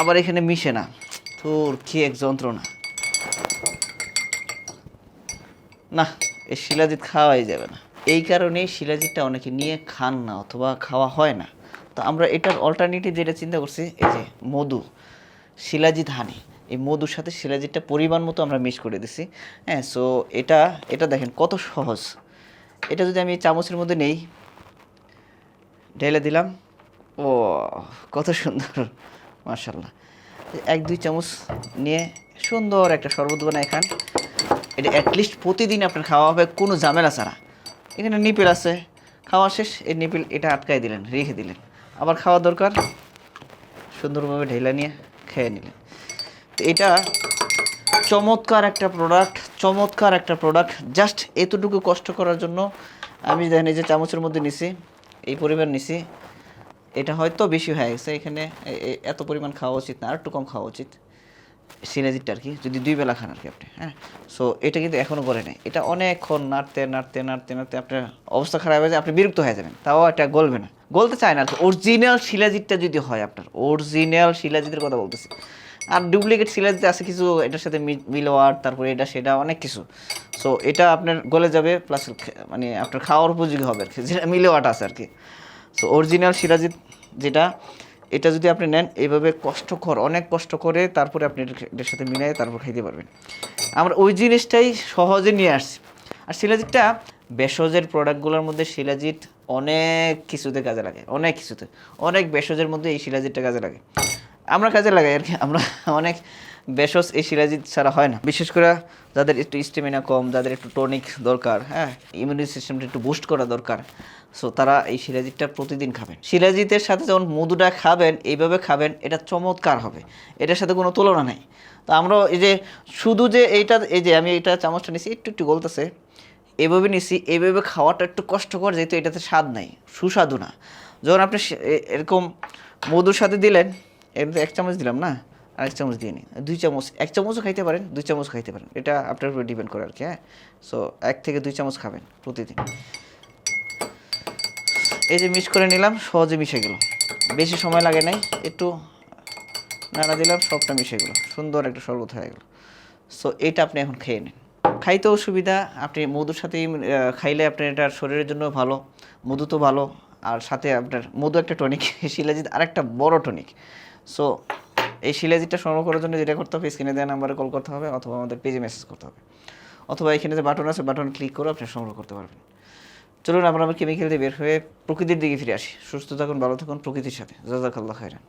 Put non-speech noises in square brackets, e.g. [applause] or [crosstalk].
আবার এখানে মিশে না। তোর কি এক যন্ত্রণা। না এই শিলাজিৎ খাওয়াই যাবে না। এই কারণে শিলাজিৎটা অনেকে নিয়ে খান না অথবা খাওয়া হয় না। তো আমরা এটার অল্টারনেটিভ যেটা চিন্তা করছি, এই যে মধু, শিলাজিৎ হানি। এই মধুর সাথে শিলাজিৎটা পরিমাণ মতো আমরা মিক্স করে দিছি। হ্যাঁ সো এটা এটা দেখেন কত সহজ। এটা যদি আমি চামচের মধ্যে নেই, ঢেলে দিলাম ও কত সুন্দর। মার্শাল্লাহ এক, দুই চামচ নিয়ে সুন্দর একটা শরবত বানায় খান। এটা অ্যাটলিস্ট প্রতিদিন আপনার খাওয়া হবে, কোনো ঝামেলা ছাড়া। এখানে নিপিল আছে, খাওয়া শেষ, এই নিপিল এটা আটকাই দিলেন, রেখে দিলেন। আবার খাওয়া দরকার, সুন্দরভাবে ঢেলা নিয়ে খেয়ে নিলেন। তো এটা চমৎকার একটা প্রোডাক্ট চমৎকার একটা প্রোডাক্ট জাস্ট এতটুকু কষ্ট করার জন্য আমি দেখেন এই যে চামচের মধ্যে নিছি, এই পরিমাণ নিছি। এটা হয়তো বেশি হয়ে গেছে, এখানে এত পরিমাণ খাওয়া উচিত না, আর একটু কম খাওয়া উচিত। সিনাজিটা আর কি, যদি দুই বেলা খান আর কি আপনি হ্যাঁ? সো এটা কিন্তু এখনও করে নাই। এটা অনেকক্ষণ নাড়তে নাড়তে নাড়তে নাড়তে আপনার অবস্থা খারাপ হয়ে যায়, আপনি বিরক্ত হয়ে যাবেন। তাও এটা গলবে না। গলতে চায় না আর কি। অরিজিনাল শিলাজিৎটা যদি হয় আপনার অরিজিনাল শিলাজিতের কথা বলতেছি। আর ডুপ্লিকেট শিলাজিৎ আছে কিছু, এটার সাথে মিলোয়ার তারপরে এটা, সেটা, অনেক কিছু। সো এটা আপনার গলে যাবে প্লাস মানে আপনার খাওয়ার উপযোগী হবে আর কি, যেটা মিলোয়াট আছে আর কি। সো অরিজিনাল সিরাজিৎ যেটা, এটা যদি আপনি নেন, এইভাবে কষ্টকর, অনেক কষ্ট করে তারপরে আপনি এটার সাথে মিলাই তারপর খাইতে পারবেন। আমরা ওই জিনিসটাই সহজে নিয়ে আসছি। আর শিলাজিৎটা ভেষজের প্রোডাক্টগুলোর মধ্যে শিলাজিৎ অনেক কিছুতে কাজে লাগে। অনেক কিছুতে। অনেক ভেষজের মধ্যে এই শিলাজিৎটা কাজে লাগে। আমরা কাজে লাগাই আর কি। আমরা অনেক বেশস এই শিলাজিৎ ছাড়া হয় না। বিশেষ করে যাদের একটু স্টেমিনা কম, যাদের একটু টনিক দরকার হ্যাঁ ইমিউনি সিস্টেমটা একটু বুস্ট করা দরকার সো তারা এই শিলাজিৎটা প্রতিদিন খাবেন। শিলাজিতের সাথে যখন মধুটা খাবেন, এইভাবে খাবেন, এটা চমৎকার হবে। এটার সাথে কোনো তুলনা নেই। তো আমরা এই যে শুধু যে এইটা, এই যে আমি এটা চামচটা নিছি, একটু একটু গলতেছে, এভাবে নিছি এভাবে খাওয়াটা একটু কষ্টকর, যেহেতু এটাতে স্বাদ নাই, সুস্বাদু না। যখন আপনি এরকম মধুর সাথে দিলেন এর এক চামচ দিলাম না আর এক চামচ দিয়ে নিন দুই চামচ, এক চামচও খাইতে পারেন, দুই চামচ খাইতে পারেন। এটা আপনার উপরে ডিপেন্ড করে আর কি হ্যাঁ? সো এক থেকে দুই চামচ খাবেন প্রতিদিন। এই যে মিক্স করে নিলাম, সহজে মিশে গেল। বেশি সময় লাগে নাই, একটু নাড়া দিলাম, সবটা মিশে গেলো। সুন্দর একটা শরবত হয়ে গেল। সো এটা আপনি এখন খেয়ে নিন। খাইতেও সুবিধা, আপনি মধুর সাথে খাইলে আপনার এটা শরীরের জন্য ভালো, মধু তো ভালো। আর সাথে আপনার মধু একটা টনিক [laughs] শিলাজিৎ আরেকটা বড় টনিক সো এই শিলাজিৎটা সংগ্রহ করার জন্য যেটা করতে হবে স্ক্রিনে দেওয়া নাম্বারে কল করতে হবে অথবা আমাদের পেজে মেসেজ করতে হবে। অথবা এখানে যে বাটন আছে বাটন ক্লিক করে আপনি সংগ্রহ করতে পারবেন। চলুন আমরা আমার কেমিক্যাল দিয়ে বের হয়ে প্রকৃতির দিকে ফিরে আসি। সুস্থ থাকুন, ভালো থাকুন প্রকৃতির সাথে। জাজাকাল্লাহ খাইরান